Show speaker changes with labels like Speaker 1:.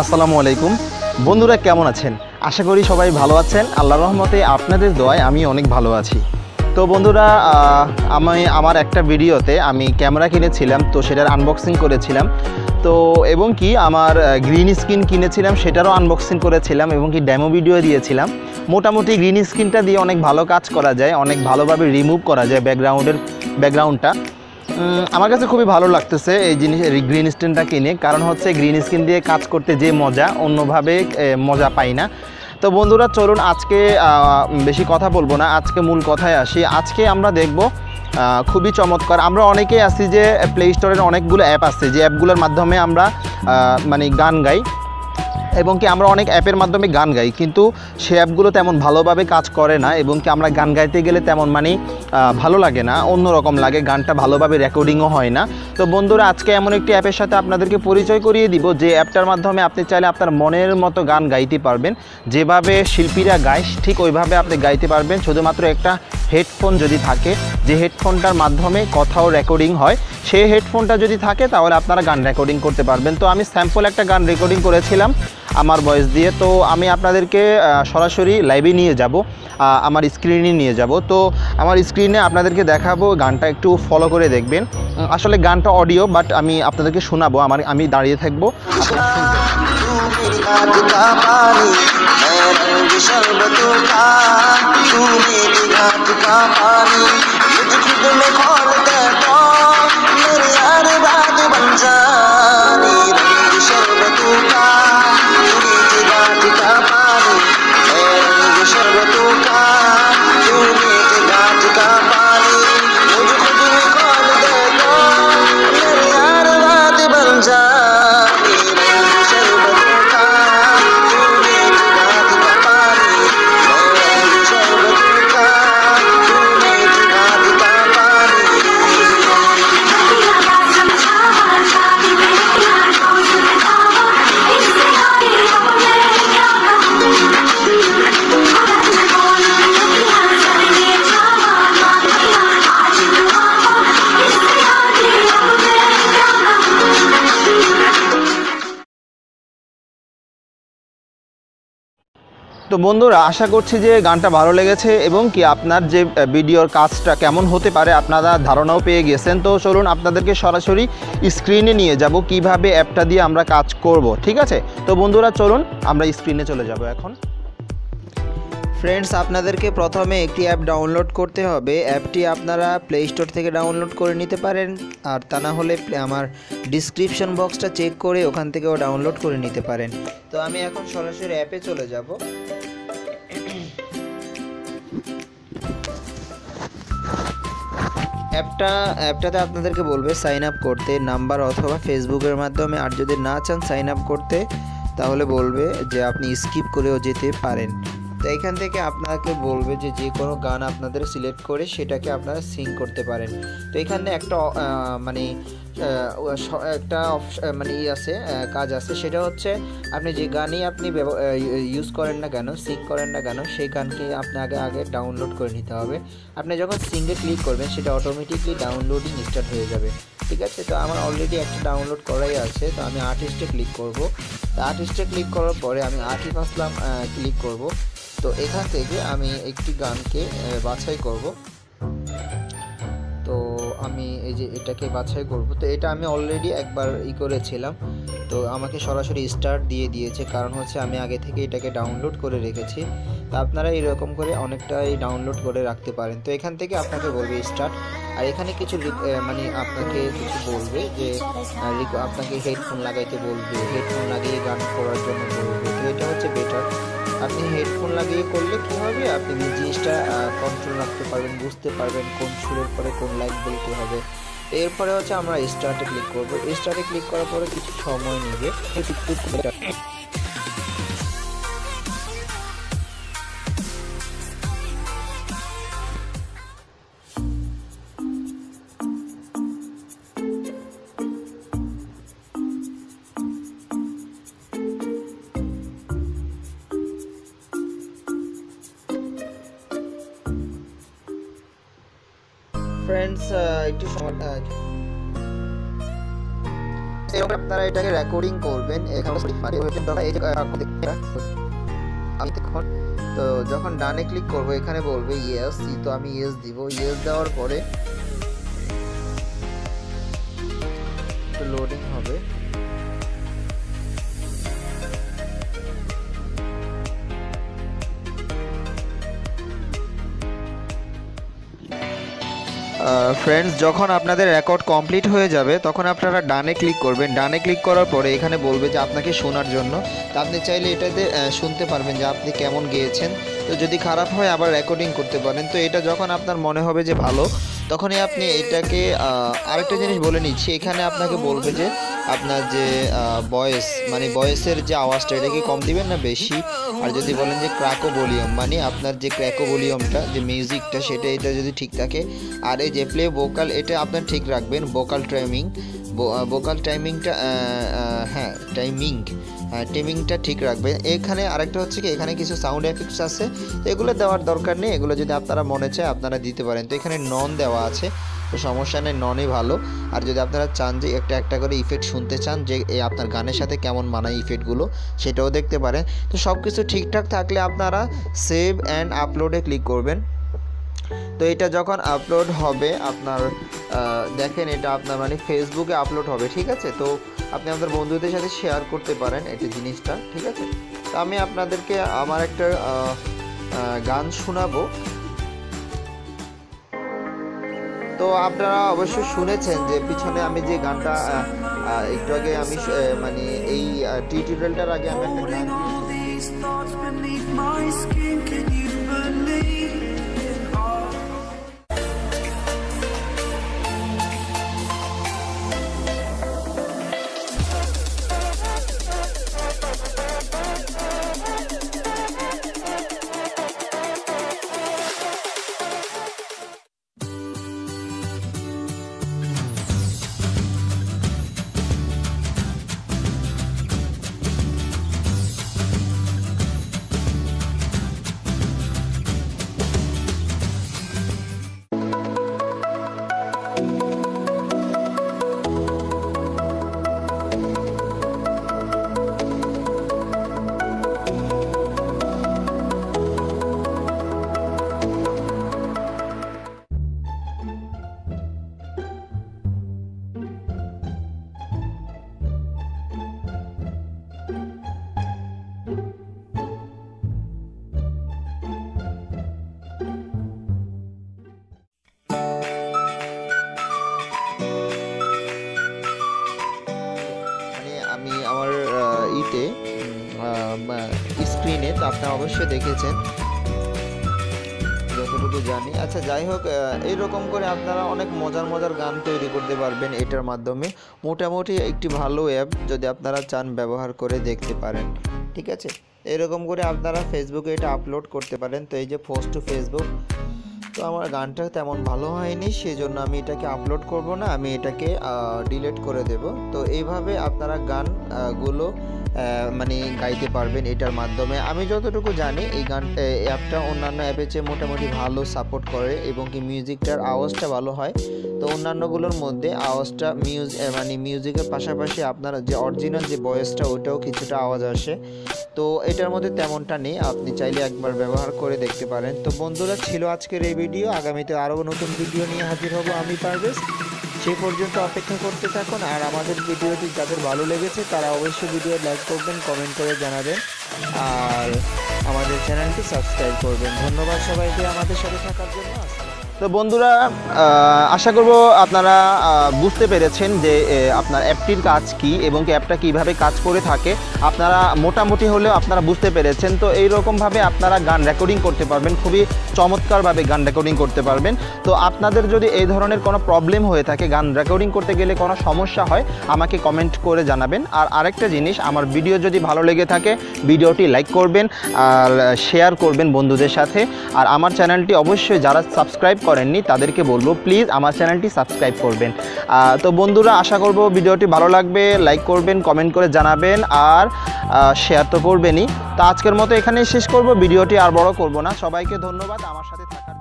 Speaker 1: আসসালামু আলাইকুম। বন্ধুরা, কেমন আছেন? আশা করি সবাই ভালো আছেন। আল্লাহ রহমতে আপনাদের দোয়ায় আমি অনেক ভালো আছি। তো বন্ধুরা আমি আমার একটা ভিডিওতে আমি ক্যামেরা কিনেছিলাম, তো সেটার আনবক্সিং করেছিলাম। তো এবং কি আমার গ্রিন স্ক্রিন কিনেছিলাম, সেটারও আনবক্সিং করেছিলাম এবং কি ডেমো ভিডিও দিয়েছিলাম। মোটামুটি গ্রিন স্ক্রিনটা দিয়ে অনেক ভালো কাজ করা যায়, অনেক ভালোভাবে রিমুভ করা যায় ব্যাকগ্রাউন্ডের ব্যাকগ্রাউন্ডটা আমার কাছে খুবই ভালো লাগতেছে এই জিনিস গ্রিন স্ক্রিনটা কিনে। কারণ হচ্ছে গ্রিন স্ক্রিন দিয়ে কাজ করতে যে মজা, অন্যভাবে মজা পাই না। তো বন্ধুরা, চলুন আজকে বেশি কথা বলব না। আজকে মূল কথায় আসি। আজকে আমরা দেখব খুবই চমৎকার। আমরা অনেকেই আছি যে প্লে স্টোরের অনেকগুলো অ্যাপ আছে। যে অ্যাপগুলোর মাধ্যমে আমরা মানে গান গাই। এবং কি আমরা অনেক অ্যাপের মাধ্যমে গান গাই। কিন্তু সে অ্যাপগুলো তেমন ভালোভাবে কাজ করে না। এবং কি আমরা গান গাইতে গেলে তেমন মানে ভালো লাগে না, অন্যরকম লাগে, গানটা ভালোভাবে রেকর্ডিংও হয় না। তো বন্ধুরা, আজকে এমন একটি অ্যাপের সাথে আপনাদেরকে পরিচয় করিয়ে দিব, যে অ্যাপটার মাধ্যমে আপনি চাইলে আপনার মনের মতো গান গাইতে পারবেন। যেভাবে শিল্পীরা গায়, ঠিক ওইভাবে আপনি গাইতে পারবেন। শুধুমাত্র একটা হেডফোন যদি থাকে, যে হেডফোনটার মাধ্যমে কথাও রেকর্ডিং হয়, সেই হেডফোনটা যদি থাকে, তাহলে আপনারা গান রেকর্ডিং করতে পারবেন। তো আমি স্যাম্পল একটা গান রেকর্ডিং করেছিলাম। আমার ভয়েস দিয়ে তো আমি আপনাদেরকে আহ, সরাসরি লাইভে নিয়ে যাব আহ, আমার স্ক্রিনে নিয়ে যাব তো আমার স্ক্রিনে আপনাদেরকে দেখাবো গানটা একটু ফলো করে দেখবেন উম, আসলে গানটা অডিও বাট আমি আপনাদেরকে শোনাবো আমার আমি দাঁড়িয়ে থাকবো আপনারা শুনবেন
Speaker 2: तू मेरी घाट का पानी मैं रंग शरबतों का तू मेरी घाट का पानी मुझ खुद में खोल दे तो मेरे यार बात बन जानी
Speaker 1: তো বন্ধুরা, আশা করছি যে গানটা ভালো লেগেছে এবং কি আপনার যে ভিডিওর কাজটা কেমন হতে পারে আপনারা ধারণাও পেয়ে গেছেন। তো চলুন আপনাদেরকে সরাসরি স্ক্রিনে নিয়ে যাব, কীভাবে অ্যাপটা দিয়ে আমরা কাজ করব, ঠিক আছে? তো বন্ধুরা, চলুন আমরা স্ক্রিনে চলে যাব এখন। ফ্রেন্ডস আপনাদেরকে প্রথমে একটি অ্যাপ ডাউনলোড করতে হবে। অ্যাপটি আপনারা প্লে স্টোর থেকে ডাউনলোড করে নিতে পারেন। আর তা না হলে আমার ডিসক্রিপশন বক্সটা চেক করে ওখান থেকেও ডাউনলোড করে নিতে পারেন। তো আমি এখন সরাসরি অ্যাপে চলে যাব। অ্যাপটা, অ্যাপটাতে আপনাদেরকে বলবে সাইন আপ করতে নাম্বার অথবা ফেসবুকের মাধ্যমে, আর যদি না চান সাইন আপ করতে, তাহলে বলবে যে আপনি স্কিপ করেও যেতে পারেন। তো এখান থেকে আপনাকে বলবে যে যে কোনো গান আপনাদের সিলেক্ট করে সেটাকে আপনারা সিং করতে পারেন। তো এখানে একটা মানে একটা মানে ই আছে কাজ আছে। সেটা হচ্ছে আপনি যে গানই আপনি ইউজ করেন না কেন সিং করেন না কেন, সেই গানকে আপনাকে আগে ডাউনলোড করে নিতে হবে। আপনি যখন সিঙ্গে ক্লিক করবেন, সেটা অটোমেটিকলি ডাউনলোডিং স্টার্ট হয়ে যাবে। ঠিক আছে? তো আমার অলরেডি একটা ডাউনলোড করাই আছে, তো আমি আর্টিস্টে ক্লিক করব। তো আর্টিস্টে ক্লিক করার পরে আমি আর্টিফ আসলাম ক্লিক করব। তো এখান থেকে আমি একটি গানকে বাছাই করব। তো আমি এই যে এটাকে বাছাই করব। তো এটা আমি অলরেডি একবার ই করেছিলাম। তো আমাকে সরাসরি স্টার্ট দিয়ে দিয়েছে। কারণ হচ্ছে আমি আগে থেকে এটাকে ডাউনলোড করে রেখেছি। তো আপনারা এরকম করে অনেকটাই ডাউনলোড করে রাখতে পারেন। তো এখান থেকে আপনাকে বলবে স্টার্ট আর এখানে কিছু মানে আপনাকে কিছু বলবে যে আপনাকে হেডফোন লাগাইতে বলবে। হেডফোন লাগিয়ে গান করার জন্য বলবে। তো এটা হচ্ছে বেটার আপনি হেডফোন লাগিয়ে করলে কি হবে? আপনি জিনিসটা কন্ট্রোল রাখতে পারবেন, বুঝতে পারবেন কোন সুরের পরে কোন লাইন বলতে হবে। এরপরে হচ্ছে আমরা স্টার্টে ক্লিক করব। স্টার্টে ক্লিক করার পরে কিছু সময় নেবে। ফ্রেন্ডস একটু সময়
Speaker 2: এরকম আপনারা এটাকে রেকর্ডিং করবেন, এখানে আমি তখন তো যখন ডানে ক্লিক করব, এখানে বলবে ইয়েস তো আমি ইয়েস দিব। ইয়েস দেওয়ার পরে লোডিং হবে। ফ্রেন্ডস যখন আপনাদের রেকর্ড কমপ্লিট হয়ে যাবে, তখন আপনারা ডানে ক্লিক করবেন। ডানে ক্লিক করার পরে এখানে বলবে যে আপনাকে শোনার জন্য। তো আপনি চাইলে এটাতে শুনতে পারবেন যে আপনি কেমন গেয়েছেন। তো যদি খারাপ হয়, আবার রেকর্ডিং করতে পারেন। তো এটা যখন আপনার মনে হবে যে ভালো তখনই আপনি এটাকে আরেকটা জিনিস বলে নিচ্ছি। এখানে আপনাকে বলবে যে, আপনার যে ভয়েস মানে ভয়েসের যে আওয়াজটা, এটা কি কম দিবেন না বেশি? আর যদি বলেন যে ক্র্যাকো ভলিউম মানে আপনার যে ক্র্যাকো ভলিউমটা যে মিউজিকটা, সেটা এটা যদি ঠিক থাকে, আর এই যে প্লে ভোকাল, এটা আপনার ঠিক রাখবেন, ভোকাল টাইমিং ভোকাল টাইমিংটা হ্যাঁ টাইমিং। টাইমিংটা ঠিক রাখবেন এখানে আরেকটা হচ্ছে কি, এখানে কিছু সাউন্ড এফেক্টস আছে। এগুলো দেওয়ার দরকার নেই, এগুলো যদি আপনারা মনে চায় আপনারা দিতে পারেন। তো এখানে নন দেওয়া আছে, তো সমস্যা নেই ননই ভালো। আর যদি আপনারা চান যে একটা একটা করে ইফেক্ট শুনতে চান, যে আপনার গানের সাথে কেমন মানায় ইফেক্টগুলো সেটাও দেখতে পারেন। তো সব কিছু ঠিকঠাক থাকলে আপনারা সেভ অ্যান্ড আপলোডে ক্লিক করবেন। তো এটা যখন আপলোড হবে, আপনার দেখেন এটা আপনার মানে ফেসবুকে আপলোড হবে, ঠিক আছে? তো আপনি আপনার বন্ধুদের সাথে শেয়ার করতে পারেন এটা জিনিসটা, ঠিক আছে? তো আমি আপনাদেরকে আমার একটা গান শোনাবো। তো আপনারা অবশ্যই শুনেছেন যে পিছনে আমি যে গানটা একটু আগে আমি মানে এই টিউটোরিয়ালটার আগে আমি একটা গান স্ক্রিনে তো আপনারা অবশ্যই দেখেছেন। যতটুকু জানি। আচ্ছা যাই হোক এইরকম করে আপনারা অনেক মজার মজার গান তৈরি করতে পারবেন এটার মাধ্যমে। মোটামুটি একটি ভালো অ্যাপ যদি আপনারা চান ব্যবহার করে দেখতে পারেন। ঠিক আছে? এরকম করে আপনারা ফেসবুকে এটা আপলোড করতে পারেন। তো এই যে পোস্ট টু ফেসবুক তো আমার গানটা তেমন ভালো হয়নি সেই জন্য আমি এটাকে আপলোড করব না, আমি এটাকে ডিলিট করে দেব। তো এইভাবে আপনারা গানগুলো মানে গাইতে পারবেন এটার মাধ্যমে। আমি যতটুকু জানি, এই গান অ্যাপটা অন্যান্য অ্যাপের চেয়ে মোটামুটি ভালো সাপোর্ট করে এবং কি মিউজিকটার আওয়াজটা ভালো হয়। তো অন্যান্যগুলোর মধ্যে আওয়াজটা মিউজ মানে মিউজিকের পাশাপাশি আপনার যে অরিজিনাল যে ভয়েসটা ওটাও কিছুটা আওয়াজ আসে। তো এটার মধ্যে তেমনটা নেই, আপনি চাইলে একবার ব্যবহার করে দেখতে পারেন। তো বন্ধুরা, ছিল আজকের এই ভিডিও, আগামীতে আরও নতুন ভিডিও নিয়ে হাজির হব আমি পারভেজ। সে পর্যন্ত অপেক্ষা করতে থাকুন, আর আমাদের ভিডিওটি যাদের ভালো লেগেছে, তারা অবশ্যই ভিডিও লাইক করবেন, কমেন্ট করে জানাবেন, আর আমাদের চ্যানেলটি সাবস্ক্রাইব করবেন। ধন্যবাদ সবাইকে আমাদের সাথে থাকার জন্য। তো বন্ধুরা আশা করব আপনারা বুঝতে পেরেছেন যে আপনার অ্যাপটির কাজ কি এবং অ্যাপটা কীভাবে কাজ করে থাকে। আপনারা মোটামুটি হলেও আপনারা বুঝতে পেরেছেন। তো এই রকমভাবে আপনারা গান রেকর্ডিং করতে পারবেন, খুবই চমৎকারভাবে গান রেকর্ডিং করতে পারবেন। তো আপনাদের যদি এই ধরনের কোনো প্রবলেম হয়ে থাকে, গান রেকর্ডিং করতে গেলে কোনো সমস্যা হয়, আমাকে কমেন্ট করে জানাবেন। আর আরেকটা জিনিস, আমার ভিডিও যদি ভালো লেগে থাকে ভিডিওটি লাইক করবেন আর শেয়ার করবেন বন্ধুদের সাথে। আর আমার চ্যানেলটি অবশ্যই যারা সাবস্ক্রাইব করেননি, তাদেরকে বলব প্লিজ আমার চ্যানেলটি সাবস্ক্রাইব করবেন। তো বন্ধুরা, আশা করব ভিডিওটি ভালো লাগবে লাইক করবেন কমেন্ট করে জানাবেন, আর শেয়ার তো করবেনই। তো আজকের মতো এখানেই শেষ করব, ভিডিওটি আর বড় করব না। সবাইকে ধন্যবাদ, আমার সাথে থাকার